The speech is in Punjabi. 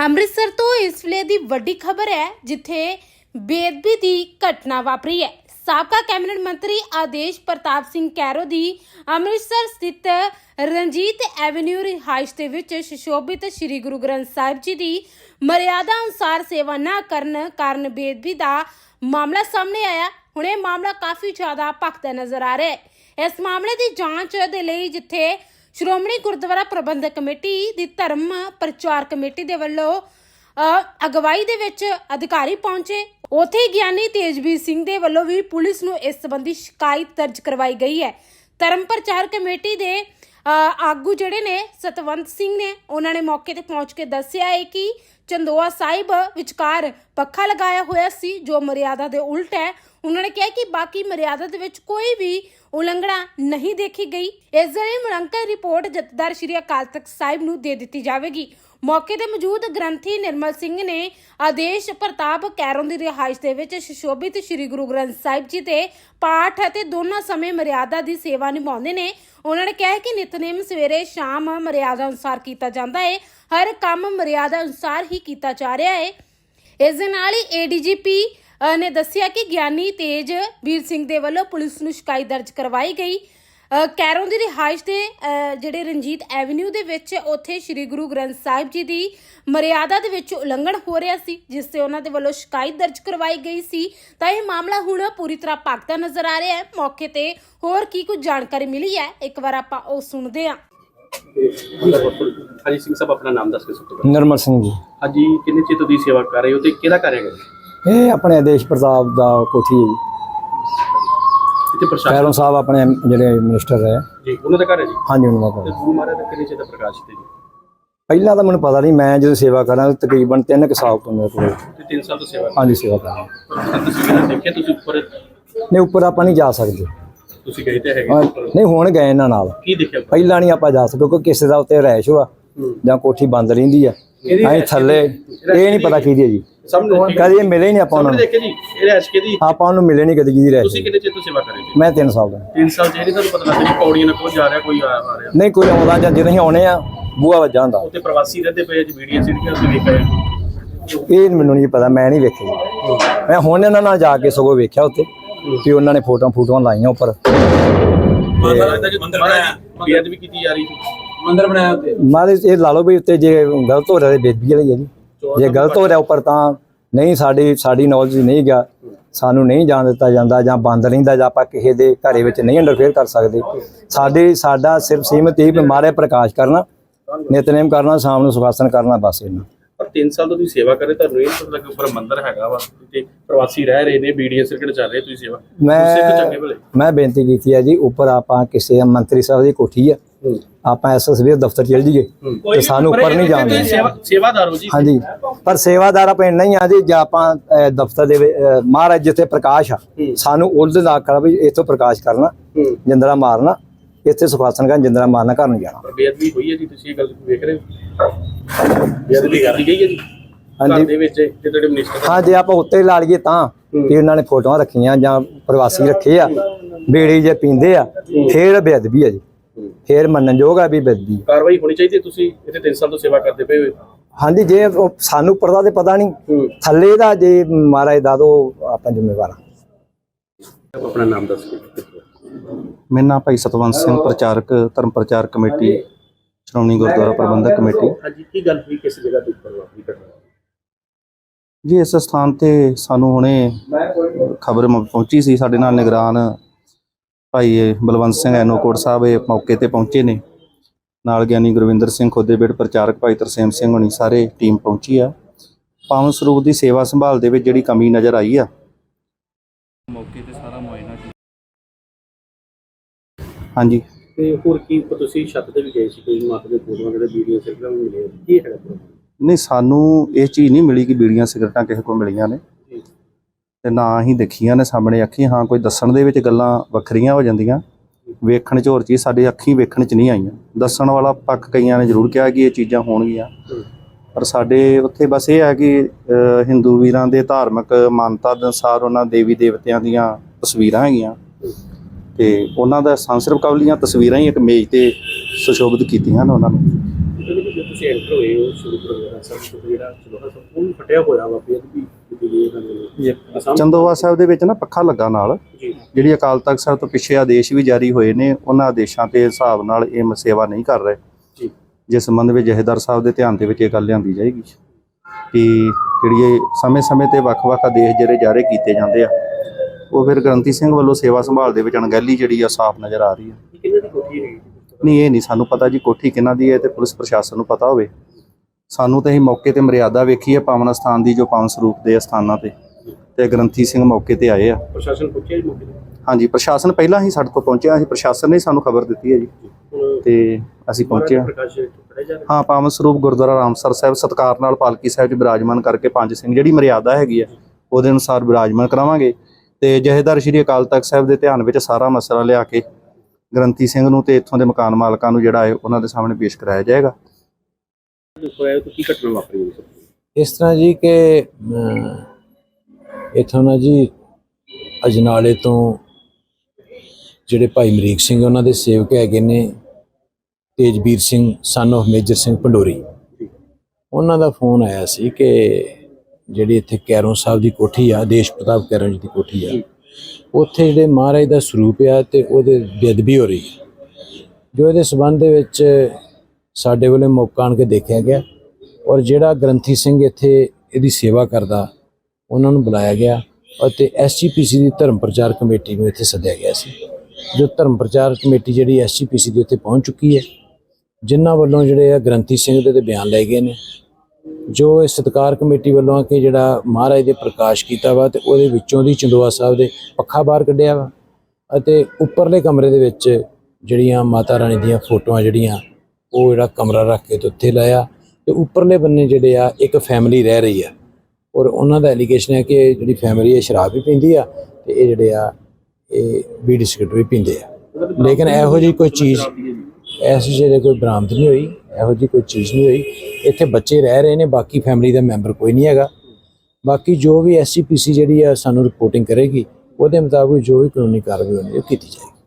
ਅੰਮ੍ਰਿਤਸਰ ਤੋਂ ਇਸ ਵੇਲੇ ਦੀ ਵੱਡੀ ਖਬਰ ਹੈ, ਜਿੱਥੇ ਬੇਅਦਬੀ ਦੀ ਘਟਨਾ ਵਾਪਰੀ ਹੈ। ਸਾਬਕਾ ਕੈਬਨਿਟ ਮੰਤਰੀ ਆਦੇਸ਼ ਪ੍ਰਤਾਪ ਸਿੰਘ ਕੈਰੋ ਦੀ ਅੰਮ੍ਰਿਤਸਰ ਸਥਿਤ ਰਣਜੀਤ ਐਵਨਿਊ ਰਿਹਾਇਸ਼ ਦੇ ਵਿੱਚ ਸ਼ਿਸ਼ੋਭਿਤ ਸ੍ਰੀ ਗੁਰੂ ਗ੍ਰੰਥ ਸਾਹਿਬ ਜੀ ਦੀ ਮਰਿਆਦਾ ਅਨੁਸਾਰ ਸੇਵਾ ਨਾ ਕਰਨ ਕਾਰਨ ਬੇਅਦਬੀ ਦਾ ਮਾਮਲਾ ਸਾਹਮਣੇ ਆਇਆ। ਹੁਣ ਇਹ ਮਾਮਲਾ ਕਾਫੀ ਜ਼ਿਆਦਾ ਭਖਦਾ ਨਜ਼ਰ ਆ ਰਿਹਾ ਹੈ। ਇਸ ਮਾਮਲੇ ਦੀ ਜਾਂਚ ਦੇ ਲਈ ਜਿੱਥੇ ਸ਼੍ਰੋਮਣੀ ਗੁਰਦੁਆਰਾ ਪ੍ਰਬੰਧਕ ਕਮੇਟੀ ਦੀ ਧਰਮ ਪ੍ਰਚਾਰ ਕਮੇਟੀ ਦੇ ਵੱਲੋਂ ਅਗਵਾਈ ਦੇ ਵਿੱਚ ਅਧਿਕਾਰੀ ਪਹੁੰਚੇ। ਉਥੇ ਗਿਆਨੀ ਤੇਜਵੀਰ ਸਿੰਘ ਦੇ ਵੱਲੋਂ ਵੀ ਪੁਲਿਸ ਨੂੰ ਇਸ ਸੰਬੰਧੀ ਸ਼ਿਕਾਇਤ ਦਰਜ ਕਰਵਾਈ ਗਈ ਹੈ। ਧਰਮ ਪ੍ਰਚਾਰ ਕਮੇਟੀ ਦੇ ਅ, ਆਗੂ ਜਿਹੜੇ ਨੇ ਸਤਵੰਤ ਸਿੰਘ ਨੇ ਉਹਨਾਂ ਨੇ ਮੌਕੇ ਤੇ ਪਹੁੰਚ ਕੇ ਦੱਸਿਆ ਹੈ ਕਿ ਚੰਦੋਆ ਸਾਹਿਬ ਵਿਚਕਾਰ ਪੱਖਾ ਲਗਾਇਆ ਹੋਇਆ ਸੀ ਜੋ ਮਰਿਆਦਾ ਦੇ ਉਲਟ ਹੈ। ਉਹਨਾਂ ਨੇ ਕਿਹਾ ਕਿ ਬਾਕੀ ਮਰਿਆਦਾ ਦੇ ਵਿੱਚ ਕੋਈ ਵੀ ਉਲੰਘਣਾ ਨਹੀਂ ਦੇਖੀ ਗਈ। ਇਸ ਦੇ ਲਈ ਮੁਲੰਕਣ ਰਿਪੋਰਟ ਜਥੇਦਾਰ ਸ਼੍ਰੀ ਅਕਾਲ ਤਖਤ ਸਾਹਿਬ ਨੂੰ ਦੇ ਦਿੱਤੀ ਜਾਵੇਗੀ। ਮੌਕੇ ਤੇ ਮੌਜੂਦ ਗ੍ਰੰਥੀ ਨਿਰਮਲ ਸਿੰਘ ਨੇ ਆਦੇਸ਼ ਪ੍ਰਤਾਪ ਕੈਰੋਂ ਦੀ ਰਿਹਾਇਸ਼ ਦੇ ਵਿੱਚ ਸ਼ਿਸ਼ੋਭਿਤ ਸ੍ਰੀ ਗੁਰੂ ਗ੍ਰੰਥ ਸਾਹਿਬ ਜੀ ਤੇ ਪਾਠ ਅਤੇ ਦੋਨਾਂ ਸਮੇਂ ਮਰਿਆਦਾ ਦੀ ਸੇਵਾ ਨਿਭਾਉਂਦੇ ਨੇ। ਉਹਨਾਂ ਨੇ ਕਿਹਾ ਹੈ ਕਿ ਨਿਤਨੇਮ ਸਵੇਰੇ ਸ਼ਾਮ ਮਰਿਆਦਾ ਅਨੁਸਾਰ ਕੀਤਾ ਜਾਂਦਾ ਹੈ ਹਰ ਕੰਮ ਮਰਿਆਦਾ ਅਨੁਸਾਰ ਹੀ ਕੀਤਾ ਜਾ ਰਿਹਾ ਹੈ ਇਸ ਦੇ ਨਾਲ ਹੀ ਏਡੀਜੀਪੀ ਨੇ ਦੱਸਿਆ ਕਿ ਗਿਆਨੀ ਤੇਜ ਵੀਰ ਸਿੰਘ ਦੇ ਵੱਲੋਂ ਪੁਲਿਸ ਨੂੰ ਸ਼ਿਕਾਇਤ ਦਰਜ ਕਰਵਾਈ ਗਈ। ਕੈਰੋਂ ਦੀ ਰਿਹਾਇਸ਼ ਦੇ ਜਿਹੜੇ ਰਣਜੀਤ ਐਵਨਿਊ ਦੇ ਵਿੱਚ ਉੱਥੇ ਸ੍ਰੀ ਗੁਰੂ ਗ੍ਰੰਥ ਸਾਹਿਬ ਜੀ ਦੀ ਮਰਿਆਦਾ ਦੇ ਵਿੱਚ ਉਲੰਘਣ ਹੋ ਰਿਹਾ ਸੀ ਜਿਸ ਤੇ ਉਹਨਾਂ ਦੇ ਵੱਲੋਂ ਸ਼ਿਕਾਇਤ ਦਰਜ ਕਰਵਾਈ ਗਈ ਸੀ। ਤਾਂ ਇਹ ਮਾਮਲਾ ਹੁਣ ਪੂਰੀ ਤਰ੍ਹਾਂ ਭਖਦਾ ਨਜ਼ਰ ਆ ਰਿਹਾ ਹੈ। ਮੌਕੇ ਤੇ ਹੋਰ ਕੀ ਕੁਝ ਜਾਣਕਾਰੀ ਮਿਲੀ ਹੈ? ਇੱਕ ਵਾਰ ਆਪਾਂ ਉਹ ਸੁਣਦੇ ਹਾਂ। ਹਾਂਜੀ ਸਿੰਘ ਸਾਹਿਬ ਆਪਣਾ ਨਾਮ ਦੱਸ ਕੇ ਪਹਿਲਾਂ ਨਿਰਮਲ ਸਿੰਘ ਜੀ। ਹਾਂਜੀ ਕਿੰਨੇ ਚਿਰ ਤੋਂ ਤੁਸੀਂ ਸੇਵਾ ਕਰ ਰਹੇ ਹੋ ਤੇ ਕਿਹਦਾ ਕਰ ਰਹੇ ਹੋ? ਇਹ ਆਪਣੇ ਆਦੇਸ਼ ਪ੍ਰਤਾਪ ਦਾ ਕੋਠੀ ਹੈ ਜੀ। ਇੱਥੇ ਪ੍ਰਸ਼ਾਸਨ ਖੈਰੋਂ ਸਾਹਿਬ ਆਪਣੇ ਜਿਹੜੇ ਮਿਨਿਸਟਰ ਰਹੇ ਜੀ ਉਹਨਾਂ ਦਾ ਘਰ ਹੈ ਜੀ? ਹਾਂਜੀ ਉਹਨਾਂ ਦਾ ਤੇ ਘਰ। ਗੁਰੂ ਮਹਾਰਾਜ ਦਾ ਕਿੰਨੇ ਚਿਰ ਦਾ ਪ੍ਰਕਾਸ਼ ਤੇ ਜੀ? ਪਹਿਲਾਂ ਤਾਂ ਮੈਨੂੰ ਪਤਾ ਨਹੀਂ ਮੈਂ ਜਦੋਂ ਸੇਵਾ ਕਰਾਂ ਤਕਰੀਬਨ 3 ਕੁ ਸਾਲ ਤੋਂ ਮੇਰੇ ਕੋਲ ਤੇ 3 ਸਾਲ ਤੋਂ ਸੇਵਾ ਹਾਂਜੀ ਸੇਵਾ ਕਰਾਂ ਕਰ ਤੁਸੀਂ ਕਿਹੜਾ ਦੇਖਿਆ ਤੁਸੀਂ ਉੱਪਰ? ਨਹੀਂ ਉੱਪਰ ਆਪਾਂ ਨਹੀਂ ਜਾ ਸਕਦੇ। ਤੁਸੀਂ ਗਏ ਤੇ ਹੈਗੇ ਹਾਂ, ਉੱਪਰ। ਨਹੀਂ ਹੁਣ ਗਏ ਇਹਨਾਂ ਨਾਲ। ਕੀ ਦੇਖਿਆ ਉੱਪਰ? ਪਹਿਲਾਂ ਨਹੀਂ ਆਪਾਂ ਜਾ ਸਕਦੇ ਕਿਉਂਕਿ ਕਿਸੇ ਦਾ ਉੱਤੇ ਰਹਿਸ਼ ਹੋਆ ਹੂੰ। ਜਾਂ ਕੋਠੀ ਬੰਦ ਰਹਿੰਦੀ ਆ। ਅਸੀਂ ਥੱਲੇ ਇਹ ਨਹੀਂ ਪਤਾ ਕਿਹਦੀ ਹੈ ਜੀ। ਸਾਹਮਣੇ ਕਦੇ ਮਿਲੇ ਹੀ ਨਹੀਂ ਆਪਾਂ ਉਹਨਾਂ ਨੂੰ। ਦੇਖਿਆ ਜੀ ਇਹ ਐਸਕੇ ਦੀ। ਆਪਾਂ ਉਹਨੂੰ ਮਿਲੇ ਨਹੀਂ ਕਦੀ ਜਿਹਦੀ ਤੁਸੀਂ ਕਿੰਨੇ ਚਿਰ ਤੋਂ ਸੇਵਾ ਕਰ ਰਹੇ ਜੀ ਮੈਂ 3 ਸਾਲ ਦਾ। 3 ਸਾਲ ਜਿਹੜੀ ਤੁਹਾਨੂੰ ਪਤਾ ਲੱਗਦਾ ਪੌੜੀਆਂ ਨਾਲ ਕੋਈ ਜਾ ਰਿਹਾ ਕੋਈ ਆ ਆ ਰਿਹਾ। ਨਹੀਂ ਕੋਈ ਆਉਂਦਾ ਜਾਂ ਜਦੋਂ ਅਸੀਂ ਆਉਣੇ ਆ ਬੂਆ ਵੱਜਾ ਹੁੰਦਾ। ਉੱਥੇ ਪ੍ਰਵਾਸੀ ਰਹਿੰਦੇ ਪਏ ਜੀ ਵੀਡੀਓ ਸੀੜੀਆਂ ਤੁਸੀਂ ਵੇਖ ਰਹੇ ਇਹ ਮੈਨੂੰ ਨਹੀਂ ਪਤਾ ਮੈਂ ਨਹੀਂ ਵੇਖਿਆ। ਮੈਂ ਹੁਣ ਇਹਨਾਂ ਨਾਲ ਜਾ ਕੇ ਸਗੋਂ ਵੇਖਿਆ ਉੱਤੇ ਕਿ ਉਹਨਾਂ ਨੇ ਫੋਟੋਆਂ ਫੋਟੋਆਂ ਲਾਈਆਂ ਉੱਪਰ। ਜੀ ਮਹਾਰਾਜ ਦੀ ਬੇਅਦਬੀ ਕੀਤੀ ਜਾ ਰਹੀ ਸੀ। ਮੰਦਰ ਬਣਾਇਆ ਉੱਤੇ ਮਾਰੇ ਇਹ ਲਾ ਲਓ ਵੀ ਉੱਤੇ ਜੇ ਗਲਤ ਹੋ ਰਿਹਾ ਤੇ ਬੇਦਬੀ ਵਾਲੀ ਹੈ ਜੀ। ਜੇ ਗਲਤ ਹੋ ਰਿਹਾ ਉੱਪਰ ਤਾਂ ਨਹੀਂ ਸਾਡੀ ਸਾਡੀ ਨੌਲੇਜ ਨਹੀਂ ਗਿਆ। ਸਾਨੂੰ ਨਹੀਂ ਜਾਣ ਦਿੱਤਾ ਜਾਂਦਾ ਜਾਂ ਬੰਦ ਰਹਿੰਦਾ ਜਾਂ ਆਪਾਂ ਕਿਸੇ ਦੇ ਘਰੇ ਵਿੱਚ ਨਹੀਂ ਇੰਟਰਫੇਅਰ ਕਰ ਸਕਦੇ। ਸਾਡੇ ਸਾਡਾ ਸਿਰਫ ਸੀਮਤ ਹੀ ਮਾਰੇ ਪ੍ਰਕਾਸ਼ ਕਰਨਾ ਨਿਤਨੇਮ ਕਰਨਾ ਸ਼ਾਮ ਨੂੰ ਸੁਖਾਸਨ ਕਰਨਾ ਬਸ ਇਹਨਾਂ ਪਰ 3 ਸਾਲ ਤੋਂ ਤੁਸੀਂ ਸੇਵਾ ਕਰ ਰਹੇ ਤੁਹਾਨੂੰ ਇਹ ਪਤਾ ਕਿ ਉੱਪਰ ਮੰਦਿਰ ਹੈਗਾ ਵਾ ਤੇ ਪ੍ਰਵਾਸੀ ਰਹਿ ਰਹੇ ਨੇ ਬੀਡੀਐਸ ਸਰਕਟ ਚੱਲ ਰਹੇ ਤੁਸੀਂ ਸੇਵਾ। ਸਿੱਖ ਚੰਗੇ ਭਲੇ। ਮੈਂ ਮੈਂ ਬੇਨਤੀ ਕੀਤੀ ਹੈ ਜੀ ਉੱਪਰ ਆਪਾਂ ਕਿਸੇ ਮੰਤਰੀ ਸਾਹਿਬ ਦੀ ਕੋਠੀ ਆ ਆਪਾਂ ਐਸਐਸਬੀ ਦਫ਼ਤਰ ਚਲ ਜੀਏ ਤੇ ਸਾਨੂੰ ਉੱਪਰ ਨਹੀਂ ਜਾਣ ਸੇਵਾ ਸੇਵਾਦਾਰ ਹੋ ਜੀ। ਹਾਂਜੀ ਪਰ ਸੇਵਾਦਾਰ ਆਪਾਂ ਇੰਨਾ ਹੀ ਆ ਜੀ ਜੇ ਆਪਾਂ ਦਫ਼ਤਰ ਦੇ ਮਹਾਰਾਜ ਜਿੱਥੇ ਪ੍ਰਕਾਸ਼ ਆ ਸਾਨੂੰ ਉਹਦੇ ਦਾ ਕਰ ਵੀ ਇੱਥੋਂ ਪ੍ਰਕਾਸ਼ ਕਰਨਾ। ਜਿੰਦਰਾ ਮਾਰਨਾ ਇੱਥੇ ਸੁਖਾਸਨ ਕਰਨ ਜਿੰਦਰਾ ਮਾਰਨਾ ਘਰ ਨੂੰ ਜਾਣਾ। ਪਰ ਬੇਅਦਬੀ ਹੋਈ ਹੈ ਜੀ ਤੁਸੀਂ ਇਹ ਗੱਲ ਵੇਖ ਰਹੇ ਹੋ। ਬੇਅਦਬੀ ਕੀਤੀ ਗਈ ਹੈ ਜੀ। ਘਰ ਹਾਂਜੀ ਦੇ ਵਿੱਚ ਜੇ ਤੁਹਾਡੇ ਮਿਨਿਸਟਰ ਹਾਂ ਜੇ ਆਪਾਂ ਉੱਤੇ ਲਾ ਲਈਏ ਤਾਂ ਕਿ ਉਹਨਾਂ ਨੇ ਫੋਟੋਆਂ ਰੱਖੀਆਂ ਜਾਂ ਪ੍ਰਵਾਸੀ ਰੱਖੇ ਆ ਬੇੜੀ ਜੇ ਪੀਂਦੇ ਆ ਫੇਰ ਬੇਅਦਬੀ ਆ ਜੀ। ਫੇਰ ਮੰਨਣਯੋਗ ਆ ਵੀ ਆ। ਕਾਰਵਾਈ ਹੋਣੀ ਚਾਹੀਦੀ ਹੈ, ਤੁਸੀਂ? ਇੱਥੇ 3 ਸਾਲ ਤੋਂ ਸੇਵਾ ਕਰਦੇ ਪਏ ਹੋ ਹਾਂਜੀ ਜੇ ਉਹ ਸਾਨੂੰ ਪਰਦਾ ਤੇ ਪਤਾ ਨਹੀਂ। ਥੱਲੇ ਦਾ ਜੇ ਮਹਾਰਾਜ ਦਾ ਦੋ ਆਪਾਂ ਜ਼ਿੰਮੇਵਾਰ ਹਾਂ ਆਪਣਾ ਨਾਮ ਦੱਸ ਕੇ ਮੇਰਾ ਨਾਮ ਭਾਈ ਸਤਵੰਤ ਸਿੰਘ ਪ੍ਰਚਾਰਕ ਧਰਮ ਪ੍ਰਚਾਰ ਕਮੇਟੀ ਸ਼੍ਰੋਮਣੀ ਗੁਰਦੁਆਰਾ ਪ੍ਰਬੰਧਕ ਕਮੇਟੀ। ਹਾਂਜੀ ਕੀ ਗੱਲ ਹੋਈ? ਕਿਸ ਜਗ੍ਹਾ ਤੇ ਉੱਪਰ ਵਾਪਰੀ ਘਟਨਾ? ਜੀ ਇਸ ਸਥਾਨ ਤੇ ਸਾਨੂੰ ਹੁਣੇ ਖਬਰ ਪਹੁੰਚੀ ਸੀ ਸਾਡੇ ਨਾਲ ਨਿਗਰਾਨ ਭਾਈ ਬਲਵੰਤ ਸਿੰਘ ਐਨੋਕੋਟ ਸਾਹਿਬ ਇਹ ਮੌਕੇ ਤੇ ਪਹੁੰਚੇ ਨੇ। ਨਾਲ ਗਿਆਨੀ ਗੁਰਵਿੰਦਰ ਸਿੰਘ ਖੋਦੇਬੇੜ ਪ੍ਰਚਾਰਕ ਭਾਈ ਤਰਸੇਮ ਸਿੰਘ ਹੁਣੀ ਸਾਰੇ ਟੀਮ ਪਹੁੰਚੀ ਆ। ਪਾਵਨ ਸਰੂਪ ਦੀ ਸੇਵਾ ਸੰਭਾਲ ਦੇ ਵਿੱਚ ਜਿਹੜੀ ਕਮੀ ਨਜ਼ਰ ਆਈ ਆ। ਮੌਕੇ ਤੇ ਸਾਰਾ ਮੁਆਇਨਾ ਹਾਂਜੀ। ਤੇ ਹੋਰ ਕੀ ਤੁਸੀਂ ਛੱਤ ਤੇ ਵੀ ਗਏ ਸੀ ਕੋਈ ਮਾਤਾ ਦੇ ਫੋਟੋਆਂ ਦੇ ਵੀਡੀਓ ਵੀ ਮਿਲੇ ਕੀ ਹੈਗਾ ਨਹੀਂ ਸਾਨੂੰ ਇਹ ਚੀਜ਼ ਨਹੀਂ ਮਿਲੀ ਕਿ ਬੀੜੀਆਂ ਸਿਗਰਟਾਂ ਕਿਸੇ ਕੋਲ ਮਿਲੀਆਂ ਨੇ। ਤੇ ਨਾ ਹੀ ਦੇਖੀਆਂ ਨੇ ਸਾਹਮਣੇ ਅੱਖੀ। ਹਾਂ, ਕੋਈ ਦੱਸਣ ਦੇ ਵਿੱਚ ਗੱਲਾਂ ਵੱਖਰੀਆਂ ਹੋ ਜਾਂਦੀਆਂ। ਵੇਖਣ 'ਚ ਹੋਰ ਚੀਜ਼, ਸਾਡੇ ਅੱਖੀਂ ਵੇਖਣ 'ਚ ਨਹੀਂ ਆਈਆਂ। ਦੱਸਣ ਵਾਲਾ ਪੱਖ ਕਈਆਂ ਨੇ ਜ਼ਰੂਰ ਕਿਹਾ ਕਿ ਇਹ ਚੀਜ਼ਾਂ ਹੋਣਗੀਆਂ। ਪਰ ਸਾਡੇ ਉੱਥੇ ਬਸ ਇਹ ਹੈ ਕਿ ਹਿੰਦੂ ਵੀਰਾਂ ਦੇ ਧਾਰਮਿਕ ਮਾਨਤਾ ਦੇ ਅਨੁਸਾਰ ਉਹਨਾਂ ਦੇਵੀ ਦੇਵਤਿਆਂ ਦੀਆਂ ਤਸਵੀਰਾਂ ਹੈਗੀਆਂ। ਤੇ ਉਹਨਾਂ ਦਾ ਸੰਸਰਵ ਕਵਲੀਆਂ ਤਸਵੀਰਾਂ ਹੀ ਇੱਕ ਮੇਜ਼ ਤੇ ਸੁਸ਼ੋਭਿਤ ਕੀਤੀਆਂ ਨੇ ਉਹਨਾਂ ਨੂੰ। ਤੁਸੀਂ ਤੁਸੀਂ ਐਂਟਰ ਹੋਏ ਹੋ ਸ਼ੁਰੂ ਕਰਵਾਇਆ ਸਭ ਤੋਂ ਜਿਹੜਾ ਚਲੋ ਸਭ ਉਹ ਫਟਿਆ ਹੋਇਆ ਵਾ ਫਿਰ ਵੀ ਕਿਤੇ ਇਹ ਇਹਨਾਂ ਨੇ ਅਸਾਮ ਚੰਦੋਵਾ ਸਾਹਿਬ ਦੇ ਵਿੱਚ ਨਾ ਪੱਖਾ ਲੱਗਾ ਨਾਲ। ਜਿਹੜੀ ਅਕਾਲ ਤਖਤ ਸਾਹਿਬ ਤੋਂ ਪਿੱਛੇ ਆਦੇਸ਼ ਵੀ ਜਾਰੀ ਹੋਏ ਨੇ ਉਹਨਾਂ ਆਦੇਸ਼ਾਂ ਦੇ ਹਿਸਾਬ ਨਾਲ ਇਹ ਸੇਵਾ ਨਹੀਂ ਕਰ ਰਹੇ। ਜੀ। ਜਿਸ ਸੰਬੰਧ ਵਿੱਚ ਜਹੇਦਾਰ ਸਾਹਿਬ ਦੇ ਧਿਆਨ ਦੇ ਵਿੱਚ ਇਹ ਗੱਲ ਲਿਆਂਦੀ ਜਾਏਗੀ। ਕਿ ਜਿਹੜੀ ਸਮੇਂ-ਸਮੇਂ ਤੇ ਵੱਖ-ਵੱਖ ਆਦੇਸ਼ ਜਿਹੜੇ ਜਾਰੀ ਕੀਤੇ ਜਾਂਦੇ ਆ ਉਹ ਫਿਰ ਗ੍ਰੰਥੀ ਸਿੰਘ ਵੱਲੋਂ ਸੇਵਾ ਸੰਭਾਲ ਦੇ ਵਿੱਚ ਅਣਗਹਿਲੀ ਜਿਹੜੀ ਆ ਸਾਫ਼ ਨਜ਼ਰ ਆ ਰਹੀ ਹੈ। ਕਿੰਨੇ ਦੀ ਕੋਠੀ ਹੈਗੀ ਨਹੀਂ ਇਹ ਨਹੀਂ। ਸਾਨੂੰ ਪਤਾ ਜੀ ਕੋਠੀ ਕਿਹਨਾਂ ਦੀ ਹੈ ਤੇ ਪੁਲਿਸ ਪ੍ਰਸ਼ਾਸਨ ਨੂੰ ਪਤਾ ਹੋਵੇ। ਸਾਨੂੰ ਤਾਂ ਅਸੀਂ ਮੌਕੇ ਤੇ ਮਰਿਆਦਾ ਵੇਖੀ ਹੈ ਪਾਵਨ ਸਥਾਨ ਦੀ ਜੋ ਪਾਵਨ ਸਰੂਪ ਦੇ ਸਥਾਨਾਂ ਤੇ। ਤੇ ਗ੍ਰੰਥੀ ਸਿੰਘ ਮੌਕੇ ਤੇ ਆਏ ਆ। ਪ੍ਰਸ਼ਾਸਨ ਪੁੱਛਿਆ ਜੀ ਮੌਕੇ ਤੇ? ਹਾਂਜੀ ਪ੍ਰਸ਼ਾਸਨ ਪਹਿਲਾਂ ਹੀ ਸਾਡੇ ਤੋਂ ਪਹੁੰਚਿਆ। ਸੀ ਪ੍ਰਸ਼ਾਸਨ ਨੇ ਸਾਨੂੰ ਖਬਰ ਦਿੱਤੀ ਹੈ ਜੀ। ਤੇ ਅਸੀਂ ਪਹੁੰਚੇ ਹਾਂ। ਪਾਵਨ ਸਰੂਪ ਗੁਰਦੁਆਰਾ ਰਾਮਸਰ ਸਾਹਿਬ ਸਤਕਾਰ ਨਾਲ ਪਾਲਕੀ ਸਾਹਿਬ 'ਚ ਬਿਰਾਜਮਾਨ ਕਰਕੇ ਪੰਜ ਸਿੰਘ ਜਿਹੜੀ ਮਰਿਆਦਾ ਹੈਗੀ ਹੈ ਉਹਦੇ ਅਨੁਸਾਰ ਬਿਰਾਜਮਾਨ ਕਰਾਵਾਂਗੇ। ਤੇ ਜਹੇਦਾਰ ਸ਼੍ਰੀ ਅਕਾਲ ਤਖਤ ਸਾਹਿਬ ਦੇ ਧਿਆਨ ਵਿੱਚ ਸਾਰਾ ਮਸਲਾ ਲਿਆ ਕੇ ਗ੍ਰੰਥੀ ਸਿੰਘ ਨੂੰ ਤੇ ਇੱਥੋਂ ਦੇ ਮਕਾਨ ਮਾਲਕਾਂ ਨੂੰ ਜਿਹੜਾ ਹੈ ਉਹਨਾਂ ਦੇ ਸਾਹਮਣੇ ਪੇਸ਼ ਕਰਾਇਆ ਜਾਏਗਾ। ਕੀ ਘਟਨਾ ਵਾਪਰੀ ਇਸ ਤਰ੍ਹਾਂ ਜੀ ਕਿ ਇੱਥੋਂ ਨਾ ਜੀ ਅਜਨਾਲੇ ਤੋਂ ਜਿਹੜੇ ਭਾਈ ਮਰੀਕ ਸਿੰਘ ਉਹਨਾਂ ਦੇ ਸੇਵਕ ਹੈਗੇ ਨੇ Tejveer Singh son of major Singh Pandori. ਉਹਨਾਂ ਦਾ ਫੋਨ ਆਇਆ ਸੀ ਕਿ ਜਿਹੜੀ ਇੱਥੇ ਕੈਰੋਂ ਸਾਹਿਬ ਦੀ ਕੋਠੀ ਆ ਦੇਸ਼ ਪ੍ਰਤਾਪ ਕੈਰੋਂ ਜੀ ਦੀ ਕੋਠੀ ਆ। ਉੱਥੇ ਜਿਹੜੇ ਮਹਾਰਾਜ ਦਾ ਸਰੂਪ ਆ ਤੇ ਉਹਦੇ ਬੇਅਦਬੀ ਹੋ ਰਹੀ ਹੈ। ਜੋ ਇਹਦੇ ਸਬੰਧ ਦੇ ਵਿੱਚ ਸਾਡੇ ਵੱਲੋਂ ਮੌਕਾ ਆਣ ਕੇ ਦੇਖਿਆ ਗਿਆ ਔਰ ਜਿਹੜਾ ਗ੍ਰੰਥੀ ਸਿੰਘ ਇੱਥੇ ਇਹਦੀ ਸੇਵਾ ਕਰਦਾ, ਉਹਨਾਂ ਨੂੰ ਬੁਲਾਇਆ ਗਿਆ ਅਤੇ ਐਸਜੀਪੀਸੀ ਦੀ ਧਰਮ ਪ੍ਰਚਾਰ ਕਮੇਟੀ ਨੂੰ ਇੱਥੇ ਸੱਦਿਆ ਗਿਆ ਸੀ। ਜੋ ਧਰਮ ਪ੍ਰਚਾਰ ਕਮੇਟੀ ਜਿਹੜੀ ਐਸਜੀਪੀਸੀ ਦੇ ਉੱਤੇ ਪਹੁੰਚ ਚੁੱਕੀ ਹੈ, ਜਿਨ੍ਹਾਂ ਵੱਲੋਂ ਜਿਹੜੇ ਆ ਗ੍ਰੰਥੀ ਸਿੰਘ ਦੇ ਤੇ ਬਿਆਨ ਲਏ ਗਏ ਨੇ। ਜੋ ਇਹ ਸਤਕਾਰ ਕਮੇਟੀ ਵੱਲੋਂ ਆ ਕਿ ਜਿਹੜਾ ਮਹਾਰਾਜ ਦੇ ਪ੍ਰਕਾਸ਼ ਕੀਤਾ ਵਾ ਤੇ ਉਹਦੇ ਵਿੱਚੋਂ ਦੀ ਚੰਦੋਆ ਸਾਹਿਬ ਦੇ ਪੱਖਾ ਬਾਹਰ ਕੱਢਿਆ ਵਾ ਅਤੇ ਉੱਪਰਲੇ ਕਮਰੇ ਦੇ ਵਿੱਚ ਜਿਹੜੀਆਂ ਮਾਤਾ ਰਾਣੀ ਦੀਆਂ ਫੋਟੋਆਂ ਜਿਹੜੀਆਂ, ਉਹ ਜਿਹੜਾ ਕਮਰਾ ਰੱਖ ਕੇ ਤੇ ਉੱਥੇ ਲਾਇਆ ਤੇ ਉੱਪਰਲੇ ਬੰਨੇ ਜਿਹੜੇ ਆ, ਇੱਕ ਫੈਮਿਲੀ ਰਹਿ ਰਹੀ ਆ ਔਰ ਉਹਨਾਂ ਦਾ ਐਲੀਗੇਸ਼ਨ ਹੈ ਕਿ ਇਹ ਜਿਹੜੀ ਫੈਮਿਲੀ ਇਹ ਸ਼ਰਾਬ ਵੀ ਪੀਂਦੀ ਆ ਤੇ ਇਹ ਜਿਹੜੇ ਆ, ਇਹ ਬੀੜੀ ਸਿਗਰਟ ਵੀ ਪੀਂਦੇ ਆ। ਲੇਕਿਨ ਇਹੋ ਜਿਹੀ ਕੋਈ ਚੀਜ਼ ਐਸੀ ਜਿਹੜੇ ਕੋਈ ਬਰਾਮਦ ਨਹੀਂ ਹੋਈ, ਇਹੋ ਜਿਹੀ ਕੋਈ ਚੀਜ਼ ਨਹੀਂ ਹੋਈ। ਇੱਥੇ ਬੱਚੇ ਰਹਿ ਰਹੇ ਨੇ, ਬਾਕੀ ਫੈਮਿਲੀ ਦਾ ਮੈਂਬਰ ਕੋਈ ਨਹੀਂ ਹੈਗਾ। ਬਾਕੀ ਜੋ ਵੀ ਐਸਜੀਪੀਸੀ ਜਿਹੜੀ ਆ ਸਾਨੂੰ ਰਿਪੋਰਟਿੰਗ ਕਰੇਗੀ, ਉਹਦੇ ਮੁਤਾਬਕ ਜੋ ਵੀ ਕਾਨੂੰਨੀ ਕਾਰਵਾਈ ਹੋਣੀ, ਉਹ ਕੀਤੀ ਜਾਏਗੀ।